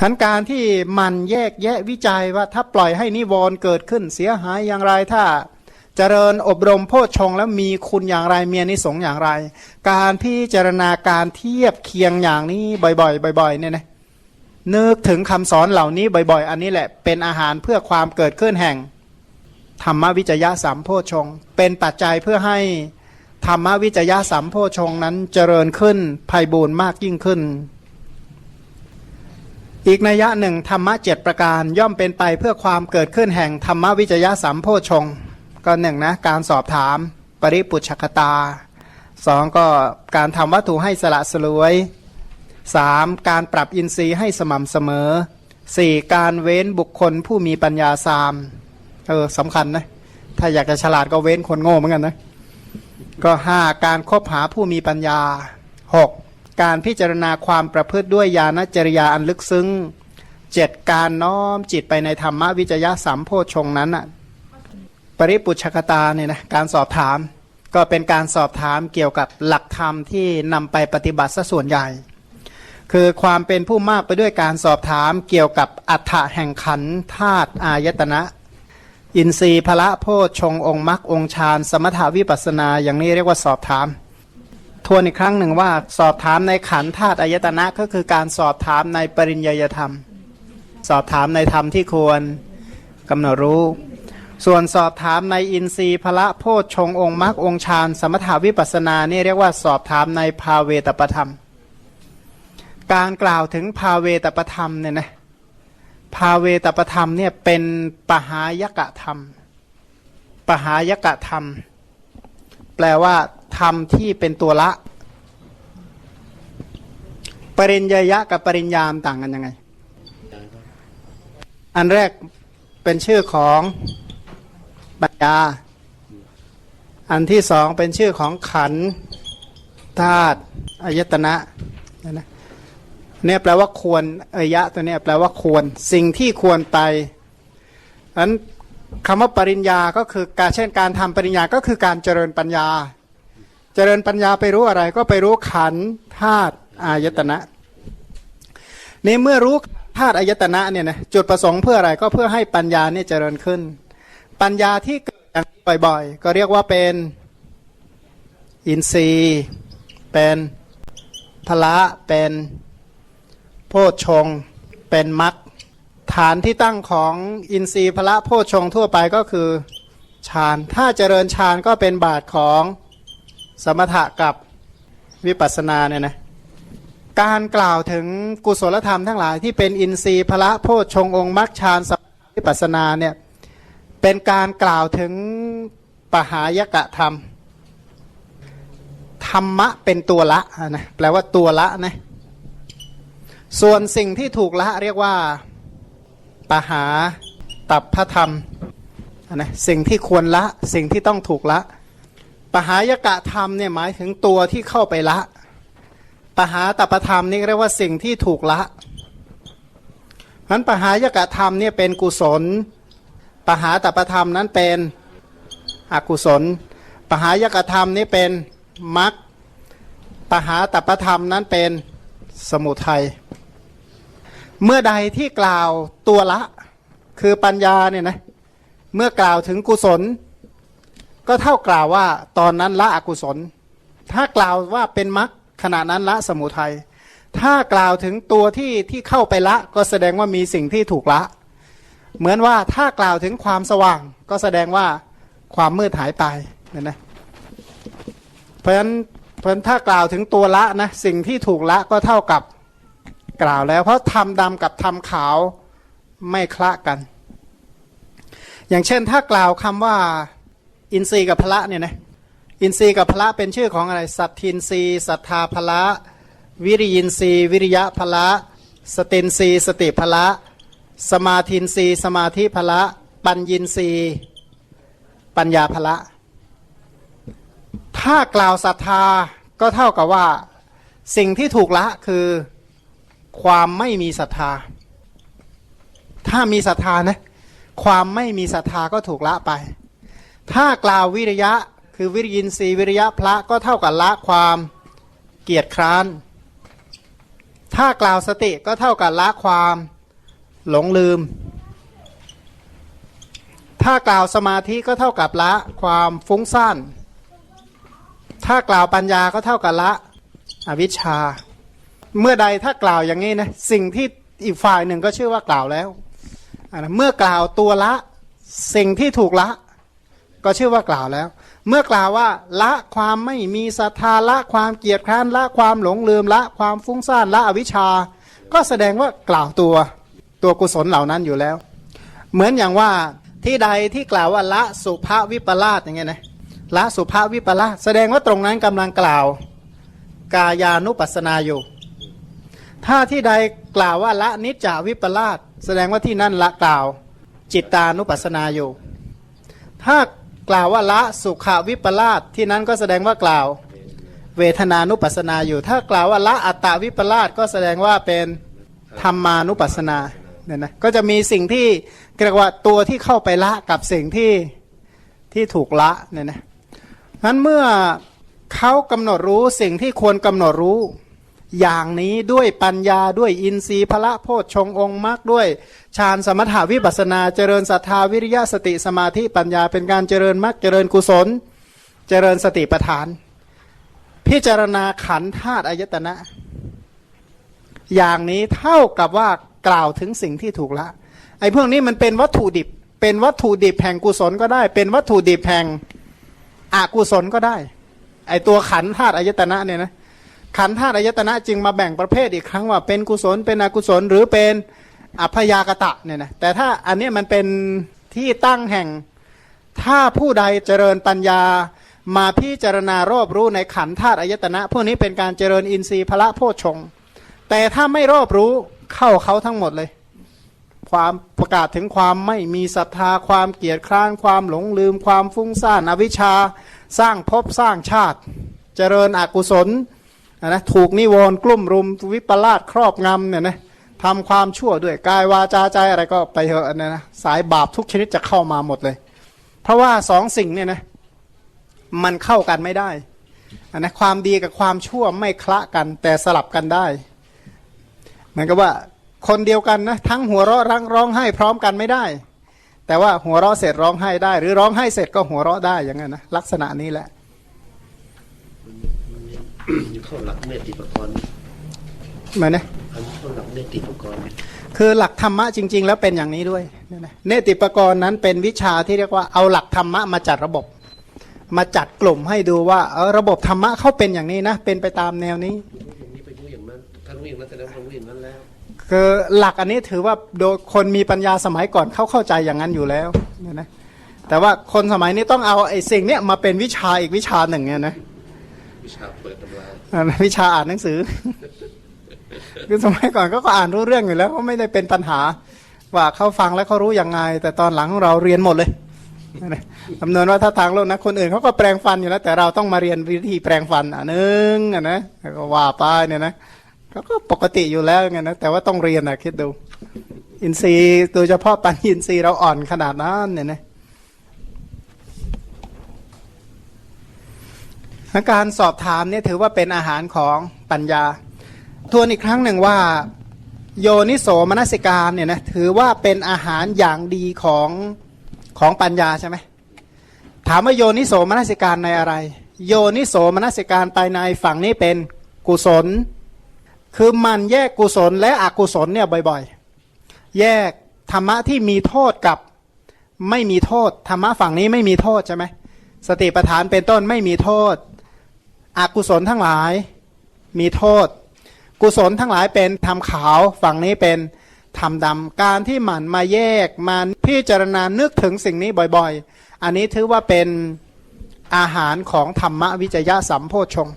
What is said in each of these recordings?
ขันการที่มันแยกแยะวิจัยว่าถ้าปล่อยให้นิวรณ์เกิดขึ้นเสียหายอย่างไรถ้าเจริญอบรมโพชฌงแล้วมีคุณอย่างไรเมียนิสงอย่างไร การพิจารณาการเทียบเคียงอย่างนี้บ่อยๆ บ่อยๆเนี่ยนะนึกถึงคำสอนเหล่านี้บ่อยๆ อันนี้แหละเป็นอาหารเพื่อความเกิดขึ้นแห่ง ธรรมวิจยะสามโพชฌงเป็นปัจจัยเพื่อให้ธรรมวิจยะสามโพชฌงนั้นเจริญขึ้นภัยบูรณ์มากยิ่งขึ้น อีกนัยยะหนึ่งธรรมะเจ็ดประการย่อมเป็นไปเพื่อความเกิดขึ้นแห่งธรรมวิจยะสัมโพชงก็หนึ่งนะการสอบถาม ปริปุชกตาสองก็การทำวัตถุให้สละสลวยสามการปรับอินทรีย์ให้สม่ำเสมอสี่การเว้นบุคคลผู้มีปัญญาสามเออสำคัญนะถ้าอยากจะฉลาดก็เว้นคนโง่เหมือนกันนะก็ห้าการคบหาผู้มีปัญญาหก การพิจารณาความประพฤติด้วยญาณจริยาอันลึกซึ้งเจ็ดการน้อมจิตไปในธรรมวิจยะสามโพชงนั้นน่ะปริปุชกตาเนี่ยนะการสอบถาม ก็เป็นการสอบถามเกี่ยวกับหลักธรรมที่นำไปปฏิบัติซะส่วนใหญ่ คือความเป็นผู้มากไปด้วยการสอบถามเกี่ยวกับอัฏฐะแห่งขันธาตุอายตนะ อินทรีย์พละโพชงองค์มรรคองค์ฌานสมถาวิปัสนาอย่างนี้เรียกว่าสอบถาม ทวนอีกครั้งหนึ่งว่า สอบถามในขันธาตุอายตนะก็คือการสอบถามในปริญญยธรรม สอบถามในธรรมที่ควรกำหนดรู้ ส่วนสอบถามในอินทรีย์พละโพชฌงองค์มรรคองค์ฌานสมถาวิปัสสนานี่เรียกว่าสอบถามในภาเวตประธรรม การกล่าวถึงภาเวตประธรรมเนี่ยนะภาเวตประธรรมเนี่ยเป็นปหายกะธรรม ปหายกะธรรม แปลว่า ธรรมที่เป็นตัวละ ปริญญยะกับปริญญามต่างกันยังไง อันแรกเป็นชื่อของปัญญา อันที่สองเป็นชื่อของขันธาตุอายตนะนะเนี่ยแปลว่าควรอายะตัวเนี้ยแปลว่าควร สิ่งที่ควรไปอันคำว่าปริญญาก็คือการเช่นการทำปริญญาก็คือการเจริญปัญญา เจริญปัญญาไปรู้อะไร ก็ไปรู้ขันธาตุอายตนะในเมื่อรู้ธาตุอายตนะเนี่ยนะจุดประสงค์เพื่ออะไรก็เพื่อให้ปัญญาเนี่ยเจริญขึ้น ปัญญาที่เกิดบ่อยๆ ก็เรียกว่าเป็นอินทรีย์ เป็นพละเป็นโพชฌงเป็นมรรคฐานที่ตั้งของอินทรีย์พละโพชฌงทั่วไปก็คือฌาน ถ้าเจริญฌานก็เป็นบาทของ สมถะกับวิปัสสนาเนี่ยนะการกล่าวถึงกุศลธรรมทั้งหลายที่เป็นอินทรีย์พละโพชฌงองค์มรรคฌานสมวิปัสสนาเนี่ยเป็นการกล่าวถึงปหายกะธรรม ธรรมะเป็นตัวละนะแปลว่าตัวละนะส่วนสิ่งที่ถูกละเรียกว่าปหาตับพระธรรมนะสิ่งที่ควรละสิ่งที่ต้องถูกละ ปหายกะธรรมเนี่ยหมายถึงตัวที่เข้าไปละ ปหาตปธรรมนี่เรียกว่าสิ่งที่ถูกละนั้นปหายกะธรรมเนี่ยเป็นกุศล ปหาตปธรรมนั้นเป็นอกุศล ปหายกะธรรมนี่เป็นมรรค ปหาตปธรรมนั้นเป็นสมุทัย เมื่อใดที่กล่าวตัวละ คือปัญญาเนี่ยนะ เมื่อกล่าวถึงกุศล ก็เท่ากล่าวว่าตอนนั้นละอกุศล ถ้ากล่าวว่าเป็นมรรคขณะนั้นละสมุทัยถ้ากล่าวถึงตัวที่ที่เข้าไปละ ก็แสดงว่ามีสิ่งที่ถูกละ เหมือนว่าถ้ากล่าวถึงความสว่าง ก็แสดงว่าความมืดหายไปเนี่ยนะเพราะฉะนั้นเพราะฉะนั้นถ้ากล่าวถึงตัวละนะสิ่งที่ถูกละก็เท่ากับกล่าวแล้ว เพราะทำดำกับทำขาวไม่คละกัน อย่างเช่นถ้ากล่าวคำว่า อินทรีย์กับพละเนี่ยนะอินทรีย์กับพละเป็นชื่อของอะไรสัตทินทรีย์ศรัทธาพละ วิริยินทรีย์วิริยะพละ สตินทรีย์สติพละ สมาธินทรีย์สมาธิพละ ปัญญินทรีย์ปัญญาพละ ถ้ากล่าวศรัทธาก็เท่ากับว่าสิ่งที่ถูกละคือความไม่มีศรัทธา ถ้ามีศรัทธานะความไม่มีศรัทธาก็ถูกละไป ถ้ากล่าววิริยะคือวิริยินทรีย์วิริยะพระก็เท่ากับละความเกียจคร้าน ถ้ากล่าวสติก็เท่ากับละความหลงลืม ถ้ากล่าวสมาธิก็เท่ากับละความฟุ้งซ่าน ถ้ากล่าวปัญญาก็เท่ากับละอวิชชา เมื่อใดถ้ากล่าวอย่างนี้นะสิ่งที่อีกฝ่ายหนึ่งก็ชื่อว่ากล่าวแล้ว เมื่อกล่าวตัวละสิ่งที่ถูกละ ก็ชื่อว่ากล่าวแล้ว เมื่อกล่าวว่า ละความไม่มีศรัทธาละความเกียจคร้านละความหลงลืมละความฟุ้งซ่านละอวิชชา ก็แสดงว่ากล่าวตัวตัวกุศลเหล่านั้นอยู่แล้ว เหมือนอย่างว่าที่ใดที่กล่าวว่าละสุภาวิปลาสอย่างเงี้ยนะละสุภาวิปลาสแสดงว่าตรงนั้นกำลังกล่าวกายานุปัสสนาอยู่ ถ้าที่ใดกล่าวว่าละนิจจาวิปลาสแสดงว่าที่นั่นละกล่าวจิตตานุปัสสนาอยู่ ถ้า กล่าวว่าละสุขาวิปลาสที่นั้นก็แสดงว่ากล่าว เวทนานุปัสนาอยู่ ถ้ากล่าวว่าละอัตตวิปลาสก็แสดงว่าเป็นธรรมานุปัสนาเนี่ยนะก็จะมีสิ่งที่เรียกว่าตัวที่เข้าไปละกับสิ่งที่ที่ถูกละเนี่ยนะนั้นเมื่อเขากำหนดรู้สิ่งที่ควรกำหนดรู้ อย่างนี้ด้วยปัญญาด้วยอินทรีย์พละโพชฌงองค์มรรคด้วยฌานสมถาวิปัสนาเจริญศรัทธาวิริยะสติสมาธิปัญญาเป็นการเจริญมรรคเจริญกุศล เจริญสติปัฏฐาน พิจารณาขันธาตุอายตนะ อย่างนี้เท่ากับว่ากล่าวถึงสิ่งที่ถูกละไอ้พวกนี้มันเป็นวัตถุดิบ เป็นวัตถุดิบแห่งกุศลก็ได้ เป็นวัตถุดิบแห่งอกุศลก็ได้ ไอ้ตัวขันธาตุอายตนะเนี่ยนะ ขันธ์ธาตุอายตนะจึงมาแบ่งประเภทอีกครั้งว่าเป็นกุศลเป็นอกุศลหรือเป็นอัพยากตะเนี่ยนะแต่ถ้าอันนี้มันเป็นที่ตั้งแห่งถ้าผู้ใดเจริญปัญญามาพิจารณารอบรู้ในขันธ์ธาตุอายตนะ พวกนี้เป็นการเจริญอินทรีย์พละโพชฌงแต่ถ้าไม่รอบรู้เข้าเขาทั้งหมดเลย ความประกาศถึงความไม่มีศรัทธาความเกียจคร้านความหลงลืม ความฟุ้งซ่านอวิชชา สร้างภพสร้างชาติ เจริญอกุศล นะถูกนิวรณ์กลุ่มรุมวิปลาสครอบงำเนี่ยนะทำความชั่วด้วยกายวาจาใจอะไรก็ไปเถอะนี่ยนะสายบาปทุกชนิดจะเข้ามาหมดเลย เพราะว่าสองสิ่งเนี่ยนะมันเข้ากันไม่ได้อะนะความดีกับความชั่วไม่คละกัน แต่สลับกันได้เหมือนกับว่าคนเดียวกันนะทั้งหัวเราะรังร้องไห้พร้อมกันไม่ได้ แต่ว่าหัวเราะเสร็จร้องไห้ได้ หรือร้องไห้เสร็จก็หัวเราะได้อย่างนั้นนะลักษณะนี้แหละ อยู่เข้าหลักเนติปกรณ์เหมือนนะอันนี้เข้าหลักเนติปกรณ์คือหลักธรรมะจริง ๆ แล้วเป็นอย่างนี้ด้วยเนี่ยนะเนติปกรณ์นั้นเป็นวิชาที่เรียกว่าเอาหลักธรรมะมาจัดระบบ มาจัดกลุ่มให้ดูว่าเออระบบธรรมะเขาเป็นอย่างนี้นะ เป็นไปตามแนวนี้อย่างนี้ไปรู้อย่างนั้นถ้ารู้อย่างนั้นแสดงว่ารู้อย่างนั้นแล้วคือหลักอันนี้ถือว่าโดยคนมีปัญญาสมัยก่อนเขาเข้าใจอย่างนั้นอยู่แล้วเนี่ยนะแต่ว่าคนสมัยนี้ต้องเอาไอ้สิ่งเนี้ยมาเป็นวิชาอีกวิชาหนึ่งเนี่ยนะ วิชาเปิดตำราอ่าวิชาอ่านหนังสือ คือสมัยก่อนก็อ่านรู้เรื่องอยู่แล้วเขาไม่ได้เป็นปัญหา ว่าเขาฟังแล้วเขารู้ยังไง แต่ตอนหลังเราเรียนหมดเลยคำนวณว่าถ้าทางโลกนะคนอื่นเขาก็แปลงฟันอยู่แล้ว แต่เราต้องมาเรียนวิธีแปลงฟันอะหนึ่งอะนะวก็ว่าไปเนี่ยนะเขาก็ปกติอยู่แล้วไงนะแต่ว่าต้องเรียนอะคิดดู อินทรีย์โดยเฉพาะปัญญินทรีย์เราอ่อนขนาดนั้นเนี่ยนะ การสอบถามเนี่ยถือว่าเป็นอาหารของปัญญา ทวนอีกครั้งหนึ่งว่า โยนิโสมนสิการเนี่ยนะถือว่าเป็นอาหารอย่างดีของของปัญญาใช่ไหมถามว่าโยนิโสมนสิการในอะไร โยนิโสมนสิการไปในฝั่งนี้เป็นกุศล คือมันแยกกุศลและอกุศลเนี่ยบ่อยๆ แยกธรรมะที่มีโทษกับไม่มีโทษธรรมะฝั่งนี้ไม่มีโทษใช่ไหมสติปัฏฐานเป็นต้นไม่มีโทษ อกุศลทั้งหลายมีโทษ กุศลทั้งหลายเป็นทำขาวฝั่งนี้เป็นทำดำการที่หมั่นมาแยกมาพิจารณานึกถึงสิ่งนี้บ่อยๆ อันนี้ถือว่าเป็นอาหารของธรรมวิจยะสัมโพชง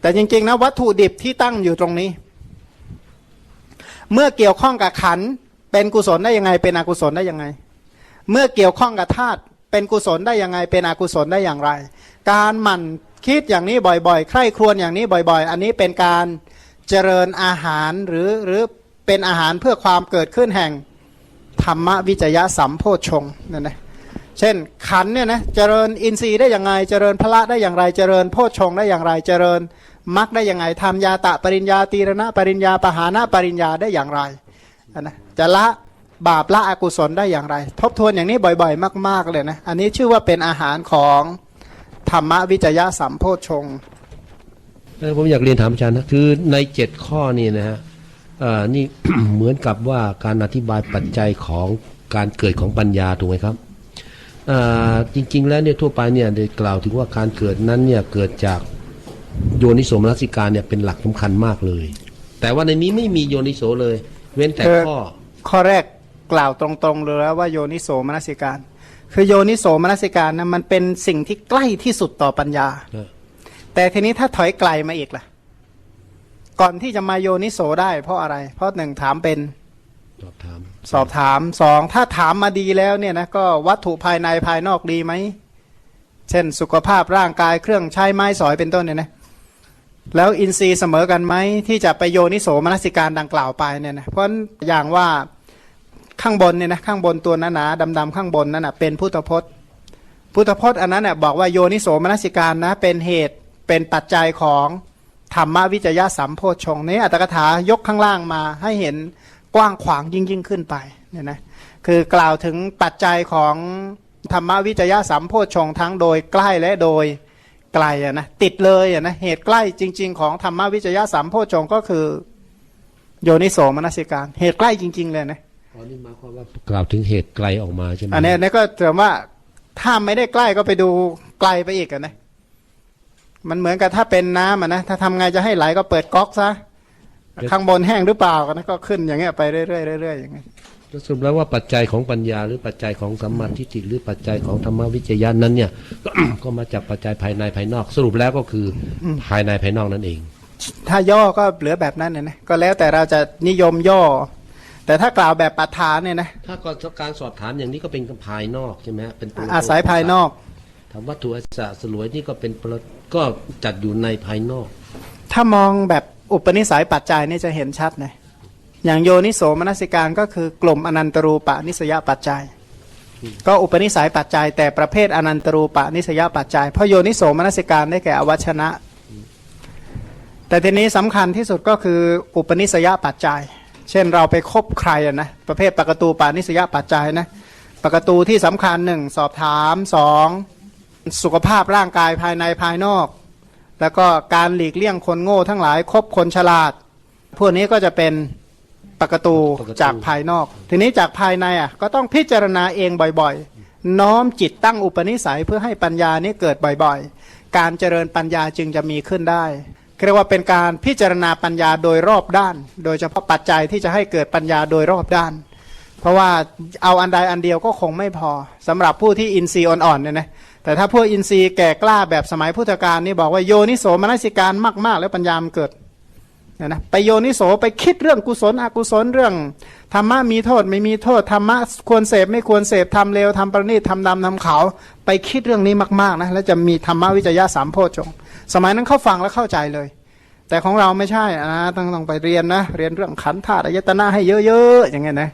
แต่จริงๆนะวัตถุดิบที่ตั้งอยู่ตรงนี้ เมื่อเกี่ยวข้องกับขันเป็นกุศลได้ยังไง เป็นอกุศลได้ยังไง เมื่อเกี่ยวข้องกับธาตุเป็นกุศลได้ยังไง เป็นอกุศลได้อย่างไร การหมั่น คิดอย่างนี้บ่อยๆ ใคร่ครวญอย่างนี้บ่อยๆ อันนี้เป็นการเจริญอาหารหรือหรือเป็นอาหารเพื่อความเกิดขึ้นแห่งธรรมวิจยะสัมโพชงนั่นนะเช่นขันเนี่ยนะเจริญอินทรีย์ได้อย่างไรเจริญพละได้อย่างไรเจริญโพชงได้อย่างไรเจริญมักได้อยังไงทำยาตะปริญญาตีรณะปริญญาปหานะปริญญาได้อย่างไรนะจะละบาปละอกุศลได้อย่างไร ทบทวนอย่างนี้บ่อยๆ มาก ๆเลยนะอันนี้ชื่อว่าเป็นอาหารของ ธรรมวิจยะสัมโพชฌงค์เออผมอยากเรียนถามอาจารย์นะคือในเจ็ดข้อนี่นะฮะเอ่อนี่เหมือนกับว่าการอธิบายปัจจัยของการเกิดของปัญญาถูกไหมครับเอ่อจริง ๆ แล้วเนี่ยทั่วไปเนี่ยได้กล่าวถึงว่าการเกิดนั้นเนี่ยเกิดจากโยนิโสมนสิการเนี่ยเป็นหลักสำคัญมากเลย แต่ว่าในนี้ไม่มีโยนิโสเลย เว้นแต่คือข้อ ข้อแรกกล่าวตรงๆเลยแล้วว่าโยนิโสมนสิการ คือโยนิโสมนสิการนะมันเป็นสิ่งที่ใกล้ที่สุดต่อปัญญาเออแต่ทีนี้ถ้าถอยไกลมาอีกล่ะ ก่อนที่จะมาโยนิโสได้ เพราะอะไร เพราะหนึ่งถามเป็นสอบถามสอบถามสองถ้าถามมาดีแล้วเนี่ยนะก็วัตถุภายในภายนอกดีไหม เช่นสุขภาพร่างกายเครื่องใช้ไม้สอยเป็นต้นเนี่ยนะแล้วอินทรีย์เสมอกันไหมที่จะไปโยนิโสมนสิการดังกล่าวไปเนี่ยนะเพราะอย่างว่า ข้างบนเนี่ยนะข้างบนตัวหนาๆดำๆข้างบนนั่นนะเป็นพุทธพจน์ พุทธพจน์อันนั้นน่ะบอกว่าโยนิโสมนสิการนะเป็นเหตุเป็นปัจจัยของธรรมวิจยะสัมโพชฌงนี้อัตถกถายกข้างล่างมาให้เห็นกว้างขวางยิ่งยิ่งขึ้นไปเนี่ยนะคือกล่าวถึงปัจจัยของธรรมวิจยะสัมโพชฌงทั้งโดยใกล้และโดยไกลอะนะติดเลยอะนะเหตุใกล้จริง ๆ ของธรรมวิจยะสัมโพชฌงก็คือ โยนิโสมนสิการ เหตุใกล้จริง ๆ เลยนะ อ๋อนี่หมายความว่ากล่าวถึงเหตุไกลออกมาใช่ไหมอันนี้อันนี้ก็ถือว่าถ้าไม่ได้ใกล้ก็ไปดูไกลไปอีกอะนะมันเหมือนกับถ้าเป็นน้ำอะนะถ้าทำไงจะให้ไหลก็เปิดก๊อกซะข้างบนแห้งหรือเปล่ากันนะก็ขึ้นอย่างเงี้ยไปเรื่อยๆเรื่อยๆอย่างเงี้ยสรุปแล้วว่าปัจจัยของปัญญาหรือปัจจัยของสัมมาทิฏฐิหรือปัจจัยของธรรมวิจยะนั้นเนี่ย ก็มาจากปัจจัยภายในภายนอก สรุปแล้วก็คืออภายในภายนอกนั่นเอง ถ้าย่อก็เหลือแบบนั้นนะนะก็แล้วแต่เราจะนิยมย่อ แต่ถ้ากล่าวแบบปัฏฐานเนี่ยนะถ้าก่อนการสอบถามอย่างนี้ก็เป็นภายนอกใช่ไหมฮะเป็นปรอาศัยภายนอกถามวัตถุอัศสลวยนี่ก็เป็นปรก็จัดอยู่ในภายนอก ถ้ามองแบบอุปนิสัยปัจจัยนี่จะเห็นชัดนะอย่างโยนิโสมนสิการก็คือกลุ่มอนันตรูปะนิสยปัจจัย ก็อุปนิสัยปัจจัย แต่ประเภทอนันตรูปะนิสยปัจจัยเพราะโยนิโสมนสิการได้แก่อวัชนะ แต่ทีนี้สำคัญที่สุดก็คืออุปนิสยปัจจัย เช่นเราไปคบใครอะนะประเภทปกตูปานิสยปัจจัยนะปกตูที่สำคัญหนึ่งสอบถามสองสุขภาพร่างกายภายในภายนอก แล้วก็การหลีกเลี่ยงคนโง่ทั้งหลายคบคนฉลาด พวกนี้ก็จะเป็นปกตูปกตูจากภายนอก ทีนี้จากภายในอะก็ต้องพิจารณาเองบ่อยๆ น้อมจิตตั้งอุปนิสัยเพื่อให้ปัญญานี้เกิดบ่อยๆ การเจริญปัญญาจึงจะมีขึ้นได้ เรียกว่าเป็นการพิจารณาปัญญาโดยรอบด้าน โดยเฉพาะปัจจัยที่จะให้เกิดปัญญาโดยรอบด้าน เพราะว่าเอาอันใดอันเดียวก็คงไม่พอสำหรับผู้ที่อินทรีย์อ่อนๆเนี่ยนะแต่ถ้าพวกอินทรีย์แก่กล้าแบบสมัยพุทธกาลนี่บอกว่าโยนิโสมนสิการมาก ๆ แล้วปัญญามนเกิดนี่ยนะไปโยนิโสไปคิดเรื่องกุศลอกุศลเรื่องธรรมะมีโทษไม่มีโทษธรรมะควรเสพไม่ควรเสพทำเลวทำประณีตทำดำทำขาวไปคิดเรื่องนี้มากๆนะแล้วจะมีธรรมะวิจยะสามโพชฌงค์ สมัยนั้นเขาฟังแล้วเข้าใจเลย แต่ของเราไม่ใช่นะต้องต้องไปเรียนนะ เรียนเรื่องขันธ์ธาตุอายตนะให้เยอะๆอย่างเงี้ยนะ